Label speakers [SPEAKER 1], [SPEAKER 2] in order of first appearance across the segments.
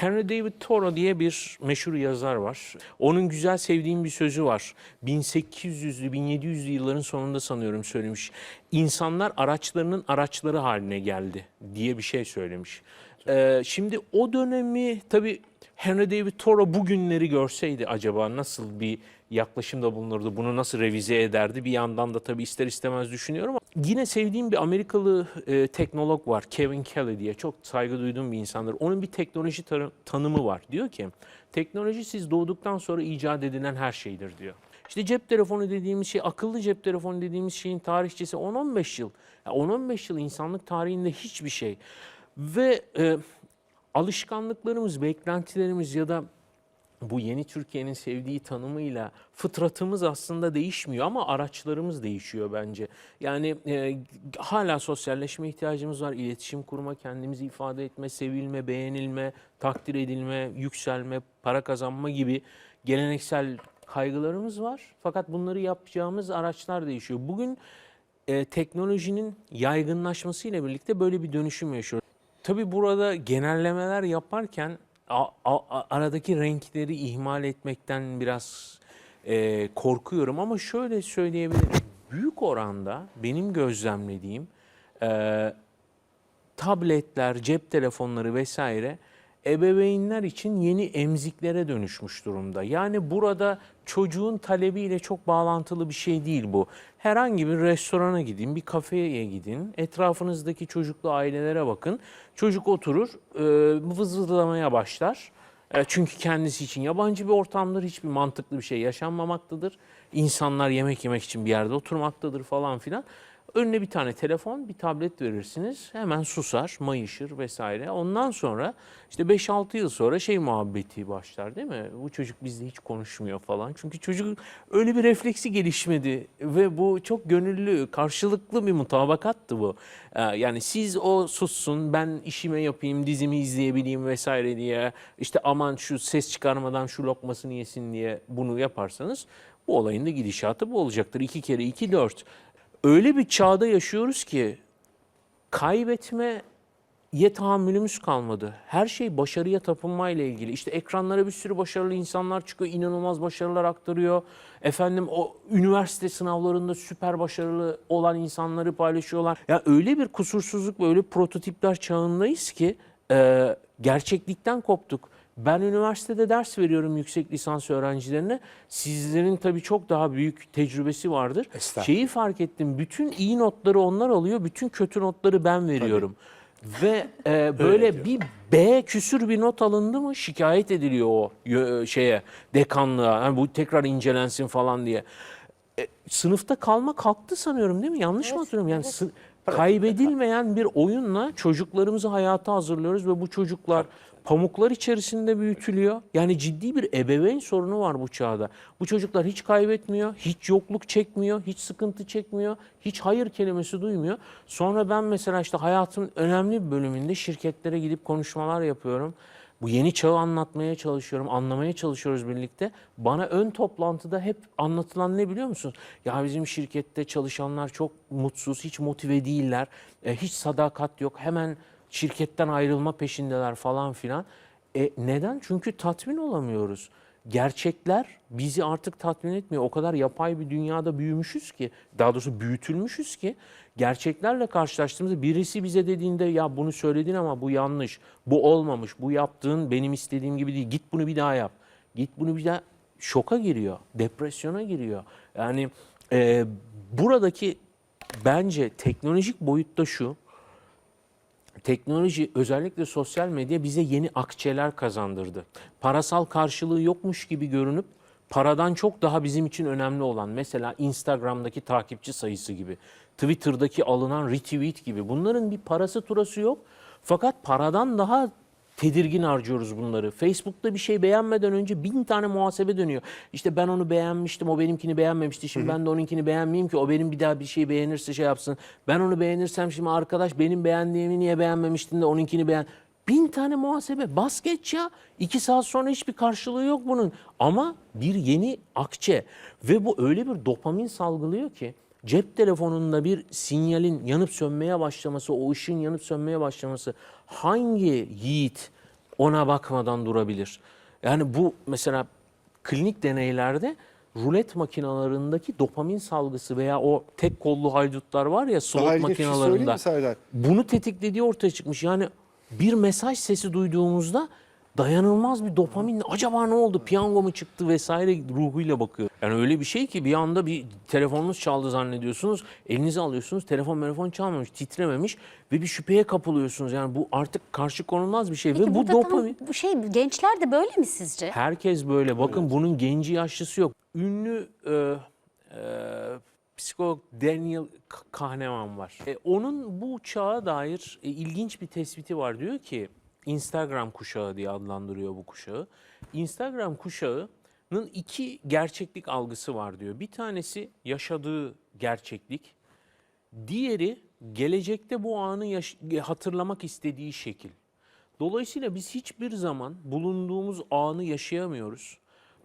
[SPEAKER 1] Henry David Thoreau diye bir meşhur yazar var. Onun güzel sevdiğim bir sözü var. 1800'lü 1700'lü yılların sonunda sanıyorum söylemiş. İnsanlar araçlarının araçları haline geldi diye bir şey söylemiş. Ee, şimdi o dönemi tabii Henry David Thoreau bugünleri görseydi acaba nasıl bir yaklaşımda bulunurdu? Bunu nasıl revize ederdi? Bir yandan da tabii ister istemez düşünüyorum ama yine sevdiğim bir Amerikalı e, teknolog var. Kevin Kelly diye çok saygı duyduğum bir insandır. Onun bir teknoloji tar- tanımı var. Diyor ki teknoloji siz doğduktan sonra icat edilen her şeydir diyor. İşte cep telefonu dediğimiz şey, akıllı cep telefonu dediğimiz şeyin tarihçesi 10-15 yıl. Ya 10-15 yıl insanlık tarihinde hiçbir şey. Ve e, alışkanlıklarımız, beklentilerimiz ya da bu yeni Türkiye'nin sevdiği tanımıyla fıtratımız aslında değişmiyor ama araçlarımız değişiyor bence. Yani e, hala sosyalleşme ihtiyacımız var. İletişim kurma, kendimizi ifade etme, sevilme, beğenilme, takdir edilme, yükselme, para kazanma gibi geleneksel kaygılarımız var. Fakat bunları yapacağımız araçlar değişiyor. Bugün e, teknolojinin yaygınlaşmasıyla birlikte böyle bir dönüşüm yaşıyoruz. Tabii burada genellemeler yaparken aradaki renkleri ihmal etmekten biraz e, korkuyorum ama şöyle söyleyebilirim. Büyük oranda benim gözlemlediğim e, tabletler, cep telefonları vesaire ebeveynler için yeni emziklere dönüşmüş durumda. Yani burada çocuğun talebiyle çok bağlantılı bir şey değil bu. Herhangi bir restorana gidin, bir kafeye gidin, etrafınızdaki çocuklu ailelere bakın. Çocuk oturur, e, vızıldamaya başlar. E, Çünkü kendisi için yabancı bir ortamdır, hiçbir mantıklı bir şey yaşanmamaktadır. İnsanlar yemek yemek için bir yerde oturmaktadır falan filan. Önüne bir tane telefon, bir tablet verirsiniz. Hemen susar, mayışır vesaire. Ondan sonra işte 5-6 yıl sonra şey muhabbeti başlar değil mi? Bu çocuk bizle hiç konuşmuyor falan. Çünkü çocuk öyle bir refleksi gelişmedi ve bu çok gönüllü, karşılıklı bir mutabakattı bu. Ee, Yani siz o sussun, ben işime yapayım, dizimi izleyebileyim vesaire diye işte aman şu ses çıkarmadan şu lokmasını yesin diye bunu yaparsanız bu olayın da gidişatı bu olacaktır. İki kere iki dört öyle bir çağda yaşıyoruz ki kaybetmeye tahammülümüz kalmadı. Her şey başarıya tapınmayla ilgili. İşte ekranlara bir sürü başarılı insanlar çıkıyor, inanılmaz başarılar aktarıyor. Efendim o üniversite sınavlarında süper başarılı olan insanları paylaşıyorlar. Ya öyle bir kusursuzluk ve öyle prototipler çağındayız ki e, gerçeklikten koptuk. Ben üniversitede ders veriyorum yüksek lisans öğrencilerine. Sizlerin tabii çok daha büyük tecrübesi vardır. Şeyi fark ettim. Bütün iyi notları onlar alıyor, bütün kötü notları ben veriyorum. Ve e, böyle bir B küsür bir not alındı mı şikayet ediliyor o yö- şeye dekanlığa. Yani bu tekrar incelensin falan diye. E, sınıfta kalma kalktı sanıyorum değil mi? Yanlış mı hatırlıyorum? Yani sı- kaybedilmeyen bir oyunla çocuklarımızı hayata hazırlıyoruz ve bu çocuklar pamuklar içerisinde büyütülüyor. Yani ciddi bir ebeveyn sorunu var bu çağda. Bu çocuklar hiç kaybetmiyor, hiç yokluk çekmiyor, hiç sıkıntı çekmiyor, hiç hayır kelimesi duymuyor. Sonra ben mesela işte hayatımın önemli bir bölümünde şirketlere gidip konuşmalar yapıyorum. Bu yeni çağı anlatmaya çalışıyorum, anlamaya çalışıyoruz birlikte. Bana ön toplantıda hep anlatılan ne biliyor musun? Ya bizim şirkette çalışanlar çok mutsuz, hiç motive değiller, e, hiç sadakat yok. Hemen şirketten ayrılma peşindeler falan filan. E, neden? Çünkü tatmin olamıyoruz. Gerçekler bizi artık tatmin etmiyor. O kadar yapay bir dünyada büyümüşüz ki, daha doğrusu büyütülmüşüz ki gerçeklerle karşılaştığımızda birisi bize dediğinde ya bunu söyledin ama bu yanlış, bu olmamış, bu yaptığın benim istediğim gibi değil. Git bunu bir daha yap. Git bunu bir daha şoka giriyor, depresyona giriyor. Yani e, buradaki bence teknolojik boyutta şu teknoloji özellikle sosyal medya bize yeni akçeler kazandırdı. Parasal karşılığı yokmuş gibi görünüp paradan çok daha bizim için önemli olan mesela Instagram'daki takipçi sayısı gibi, Twitter'daki alınan retweet gibi bunların bir parası turası yok. Fakat paradan daha tedirgin harcıyoruz bunları. Facebook'ta bir şey beğenmeden önce bin tane muhasebe dönüyor. İşte ben onu beğenmiştim, o benimkini beğenmemişti. Şimdi ben de onunkini beğenmeyeyim ki o benim bir daha bir şey beğenirse şey yapsın. Ben onu beğenirsem şimdi arkadaş benim beğendiğimi niye beğenmemiştin de onunkini beğen... Bin tane muhasebe bas geç ya. İki saat sonra hiçbir karşılığı yok bunun. Ama bir yeni akçe ve bu öyle bir dopamin salgılıyor ki cep telefonunda bir sinyalin yanıp sönmeye başlaması, o ışığın yanıp sönmeye başlaması hangi yiğit ona bakmadan durabilir. Yani bu mesela klinik deneylerde rulet makinalarındaki dopamin salgısı veya o tek kollu haydutlar var ya slot
[SPEAKER 2] şey
[SPEAKER 1] makinalarında bunu tetiklediği ortaya çıkmış. Yani bir mesaj sesi duyduğumuzda dayanılmaz bir dopamin acaba ne oldu piyango mu çıktı vesaire ruhuyla bakıyor. Yani öyle bir şey ki bir anda bir telefonunuz çaldı zannediyorsunuz. Elinize alıyorsunuz telefon telefon çalmamış titrememiş ve bir şüpheye kapılıyorsunuz. Yani bu artık karşı konulmaz bir şey
[SPEAKER 3] Peki
[SPEAKER 1] ve bu dopamin.
[SPEAKER 3] bu şey gençler de böyle mi sizce?
[SPEAKER 1] Herkes böyle. Bakın bunun genci yaşlısı yok. Ünlü e, e, psikolog Daniel Kahneman var. E, onun bu çağa dair e, ilginç bir tespiti var. Diyor ki Instagram kuşağı diye adlandırıyor bu kuşağı. Instagram kuşağının iki gerçeklik algısı var diyor. Bir tanesi yaşadığı gerçeklik. Diğeri gelecekte bu anı hatırlamak istediği şekil. Dolayısıyla biz hiçbir zaman bulunduğumuz anı yaşayamıyoruz.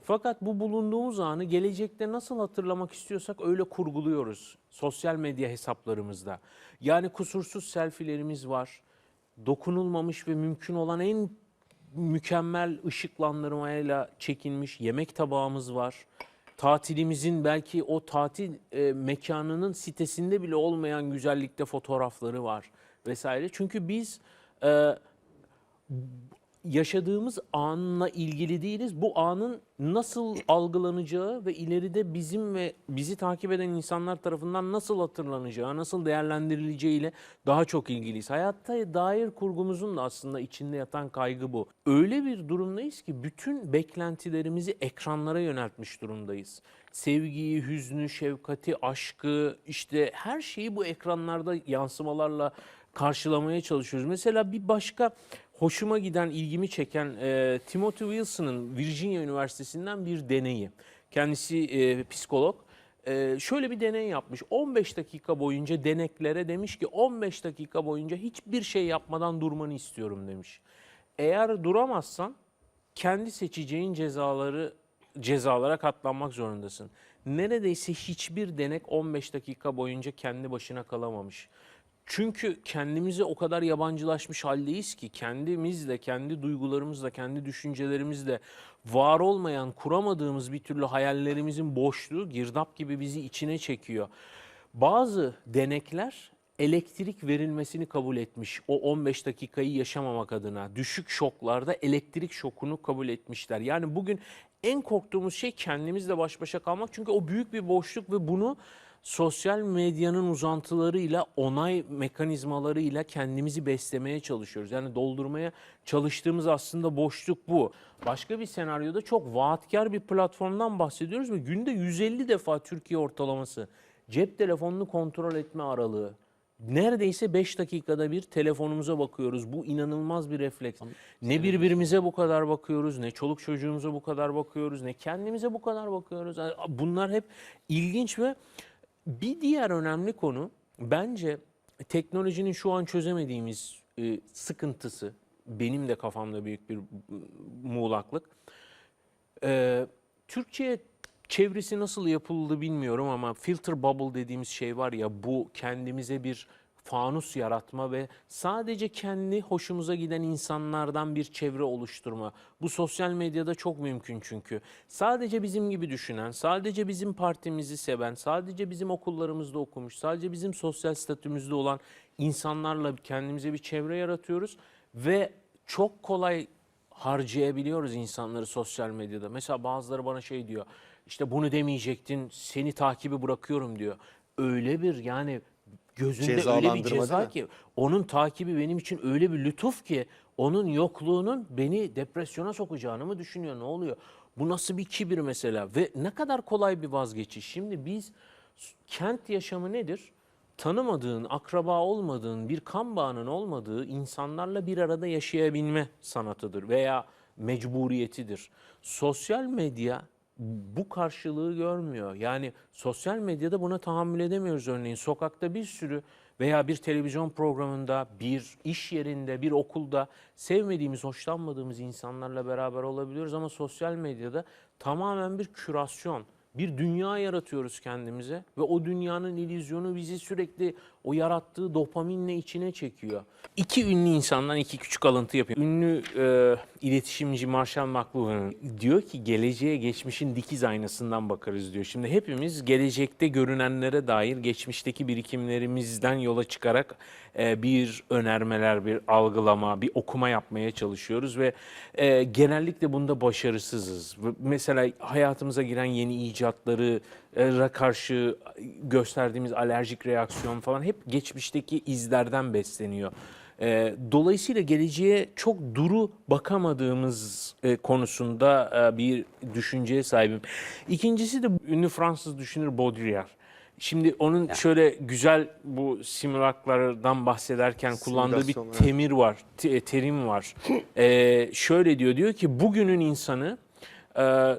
[SPEAKER 1] Fakat bu bulunduğumuz anı gelecekte nasıl hatırlamak istiyorsak öyle kurguluyoruz sosyal medya hesaplarımızda. Yani kusursuz selfilerimiz var. Dokunulmamış ve mümkün olan en mükemmel ışıklandırmayla çekilmiş yemek tabağımız var. Tatilimizin belki o tatil e, mekanının sitesinde bile olmayan güzellikte fotoğrafları var vesaire. Çünkü biz e, yaşadığımız anla ilgili değiliz. Bu anın nasıl algılanacağı ve ileride bizim ve bizi takip eden insanlar tarafından nasıl hatırlanacağı, nasıl değerlendirileceğiyle daha çok ilgiliyiz. Hayatta dair kurgumuzun da aslında içinde yatan kaygı bu. Öyle bir durumdayız ki bütün beklentilerimizi ekranlara yöneltmiş durumdayız. Sevgiyi, hüznü, şefkati, aşkı, işte her şeyi bu ekranlarda yansımalarla karşılamaya çalışıyoruz. Mesela bir başka hoşuma giden, ilgimi çeken e, Timothy Wilson'ın Virginia Üniversitesi'nden bir deneyi. Kendisi e, psikolog. E, şöyle bir deney yapmış. 15 dakika boyunca deneklere demiş ki 15 dakika boyunca hiçbir şey yapmadan durmanı istiyorum demiş. Eğer duramazsan kendi seçeceğin cezaları cezalara katlanmak zorundasın. Neredeyse hiçbir denek 15 dakika boyunca kendi başına kalamamış. Çünkü kendimize o kadar yabancılaşmış haldeyiz ki kendimizle, kendi duygularımızla, kendi düşüncelerimizle var olmayan, kuramadığımız bir türlü hayallerimizin boşluğu girdap gibi bizi içine çekiyor. Bazı denekler elektrik verilmesini kabul etmiş. O 15 dakikayı yaşamamak adına düşük şoklarda elektrik şokunu kabul etmişler. Yani bugün en korktuğumuz şey kendimizle baş başa kalmak. Çünkü o büyük bir boşluk ve bunu sosyal medyanın uzantılarıyla, onay mekanizmalarıyla kendimizi beslemeye çalışıyoruz. Yani doldurmaya çalıştığımız aslında boşluk bu. Başka bir senaryoda çok vaatkar bir platformdan bahsediyoruz ve günde 150 defa Türkiye ortalaması cep telefonunu kontrol etme aralığı. Neredeyse 5 dakikada bir telefonumuza bakıyoruz. Bu inanılmaz bir refleks. Ne birbirimize bu kadar bakıyoruz, ne çoluk çocuğumuza bu kadar bakıyoruz, ne kendimize bu kadar bakıyoruz. Bunlar hep ilginç ve bir diğer önemli konu bence teknolojinin şu an çözemediğimiz e, sıkıntısı, benim de kafamda büyük bir muğlaklık. Ee, Türkçe'ye çevresi nasıl yapıldı bilmiyorum ama filter bubble dediğimiz şey var ya bu kendimize bir fanus yaratma ve sadece kendi hoşumuza giden insanlardan bir çevre oluşturma. Bu sosyal medyada çok mümkün çünkü. Sadece bizim gibi düşünen, sadece bizim partimizi seven, sadece bizim okullarımızda okumuş, sadece bizim sosyal statümüzde olan insanlarla kendimize bir çevre yaratıyoruz ve çok kolay harcayabiliyoruz insanları sosyal medyada. Mesela bazıları bana şey diyor. İşte bunu demeyecektin, seni takibi bırakıyorum diyor. Öyle bir yani gözünde öyle bir ceza ki onun takibi benim için öyle bir lütuf ki onun yokluğunun beni depresyona sokacağını mı düşünüyor? Ne oluyor? Bu nasıl bir kibir mesela ve ne kadar kolay bir vazgeçiş. Şimdi biz kent yaşamı nedir? Tanımadığın, akraba olmadığın, bir kan bağının olmadığı insanlarla bir arada yaşayabilme sanatıdır veya mecburiyetidir. Sosyal medya bu karşılığı görmüyor. Yani sosyal medyada buna tahammül edemiyoruz örneğin. Sokakta bir sürü veya bir televizyon programında, bir iş yerinde, bir okulda sevmediğimiz, hoşlanmadığımız insanlarla beraber olabiliyoruz ama sosyal medyada tamamen bir kürasyon, bir dünya yaratıyoruz kendimize ve o dünyanın illüzyonu bizi sürekli o yarattığı dopaminle içine çekiyor. İki ünlü insandan iki küçük alıntı yapıyor. Ünlü e, iletişimci Marshall McLuhan diyor ki geleceğe geçmişin dikiz aynasından bakarız diyor. Şimdi hepimiz gelecekte görünenlere dair geçmişteki birikimlerimizden yola çıkarak e, bir önermeler, bir algılama, bir okuma yapmaya çalışıyoruz ve e, genellikle bunda başarısızız. Mesela hayatımıza giren yeni icatları karşı gösterdiğimiz alerjik reaksiyon falan hep geçmişteki izlerden besleniyor. E, dolayısıyla geleceğe çok duru bakamadığımız e, konusunda e, bir düşünceye sahibim. İkincisi de ünlü Fransız düşünür Baudrillard. Şimdi onun şöyle güzel bu simülaklardan bahsederken kullandığı bir temir var, te- terim var. E, şöyle diyor, diyor ki bugünün insanı e,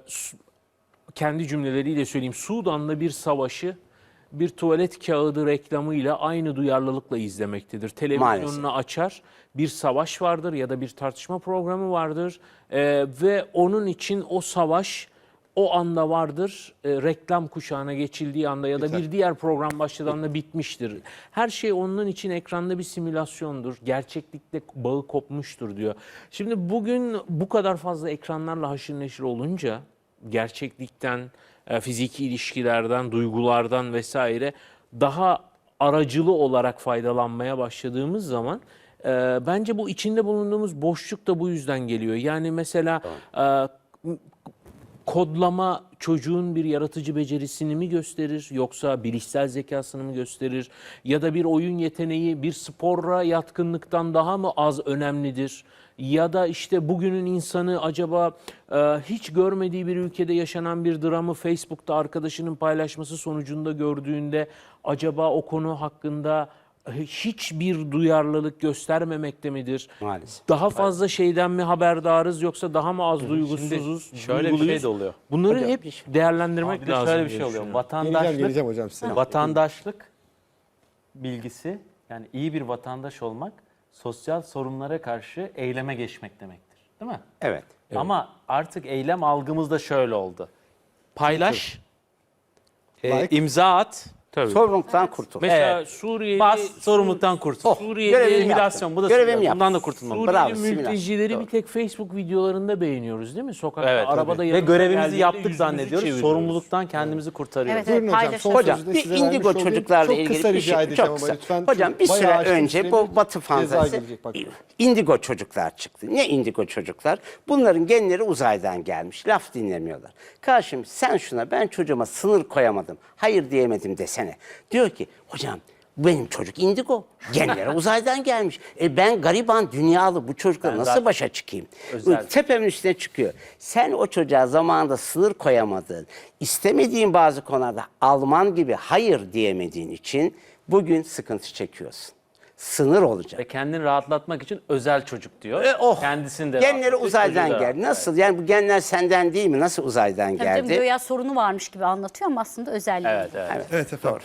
[SPEAKER 1] kendi cümleleriyle söyleyeyim. Sudan'da bir savaşı bir tuvalet kağıdı reklamıyla aynı duyarlılıkla izlemektedir. Televizyonunu açar, bir savaş vardır ya da bir tartışma programı vardır Ee, ve onun için o savaş o anda vardır. Ee, reklam kuşağına geçildiği anda ya da bir diğer program başladığı anda bitmiştir. Her şey onun için ekranda bir simülasyondur. Gerçeklikle bağı kopmuştur diyor. Şimdi bugün bu kadar fazla ekranlarla haşır neşir olunca gerçeklikten, e, fiziki ilişkilerden, duygulardan vesaire daha aracılı olarak faydalanmaya başladığımız zaman e, bence bu içinde bulunduğumuz boşluk da bu yüzden geliyor. Yani mesela e, kodlama çocuğun bir yaratıcı becerisini mi gösterir yoksa bilişsel zekasını mı gösterir ya da bir oyun yeteneği bir spora yatkınlıktan daha mı az önemlidir? Ya da işte bugünün insanı acaba e, hiç görmediği bir ülkede yaşanan bir dramı Facebook'ta arkadaşının paylaşması sonucunda gördüğünde acaba o konu hakkında hiçbir duyarlılık göstermemekte midir?
[SPEAKER 4] Maalesef.
[SPEAKER 1] Daha fazla şeyden mi haberdarız yoksa daha mı az duygusuzuz?
[SPEAKER 5] şöyle bir şey de oluyor.
[SPEAKER 1] Bunları
[SPEAKER 4] Hocam,
[SPEAKER 1] hep
[SPEAKER 4] bir şey-
[SPEAKER 1] değerlendirmek
[SPEAKER 5] Bir de
[SPEAKER 1] lazım.
[SPEAKER 5] şöyle bir şey oluyor.
[SPEAKER 1] düşünüyorum.
[SPEAKER 2] Geleceğim
[SPEAKER 5] Vatandaşlık,
[SPEAKER 2] geleceğim hocam size.
[SPEAKER 5] vatandaşlık bilgisi yani iyi bir vatandaş olmak sosyal sorunlara karşı eyleme geçmek demektir. Değil mi?
[SPEAKER 4] Evet.
[SPEAKER 5] Ama artık eylem algımızda şöyle oldu. Paylaş, e,
[SPEAKER 2] Like.
[SPEAKER 5] imza at,
[SPEAKER 1] Tabii.
[SPEAKER 4] Sorumluluktan kurtul.
[SPEAKER 1] Mesela
[SPEAKER 5] Evet.
[SPEAKER 1] Suriyeli,
[SPEAKER 5] bas, sorumluluktan kurtul.
[SPEAKER 4] Oh,
[SPEAKER 1] Suriyeli-
[SPEAKER 4] yaptım.
[SPEAKER 5] bu da
[SPEAKER 4] Görevimi
[SPEAKER 5] simülasyon. Bundan da kurtulmamız
[SPEAKER 1] Suriyeli
[SPEAKER 4] Bravo,
[SPEAKER 1] mültecileri bir tek Facebook videolarında beğeniyoruz değil mi? Sokakta,
[SPEAKER 5] Evet,
[SPEAKER 1] arabada.
[SPEAKER 5] Ve görevimizi yaptık zannediyoruz. Sorumluluktan kendimizi kurtarıyoruz.
[SPEAKER 3] Evet,
[SPEAKER 2] Buyurun hocam. Son
[SPEAKER 4] Hocam bir indigo çocuklarla
[SPEAKER 2] Çok
[SPEAKER 4] ilgili
[SPEAKER 2] kısa
[SPEAKER 4] bir şey çok
[SPEAKER 2] ama
[SPEAKER 4] kısa.
[SPEAKER 2] lütfen.
[SPEAKER 4] Hocam bir süre önce bu batı
[SPEAKER 2] bak.
[SPEAKER 4] indigo çocuklar çıktı. Ne indigo çocuklar? Bunların genleri uzaydan gelmiş. Laf dinlemiyorlar. Karşım sen şuna ben çocuğuma sınır koyamadım. Hayır diyemedim desene. Diyor ki hocam benim çocuk indigo. Genleri uzaydan gelmiş. E ben gariban dünyalı bu çocukla
[SPEAKER 5] Ben
[SPEAKER 4] nasıl başa çıkayım?
[SPEAKER 5] özel-
[SPEAKER 4] Tepemin üstüne çıkıyor. Sen o çocuğa zamanında sınır koyamadığın, istemediğin bazı konularda Alman gibi hayır diyemediğin için bugün sıkıntı çekiyorsun. Sınır olacak.
[SPEAKER 5] Ve kendini rahatlatmak için özel çocuk diyor.
[SPEAKER 4] E, oh.
[SPEAKER 5] Kendisini de
[SPEAKER 4] Genleri uzaydan geldi. Nasıl? Yani bu genler senden değil mi? Nasıl uzaydan
[SPEAKER 3] Tabii tabii
[SPEAKER 4] geldi?
[SPEAKER 3] göya sorunu varmış gibi anlatıyor ama aslında özelliği.
[SPEAKER 5] Evet, evet.
[SPEAKER 2] Evet efendim.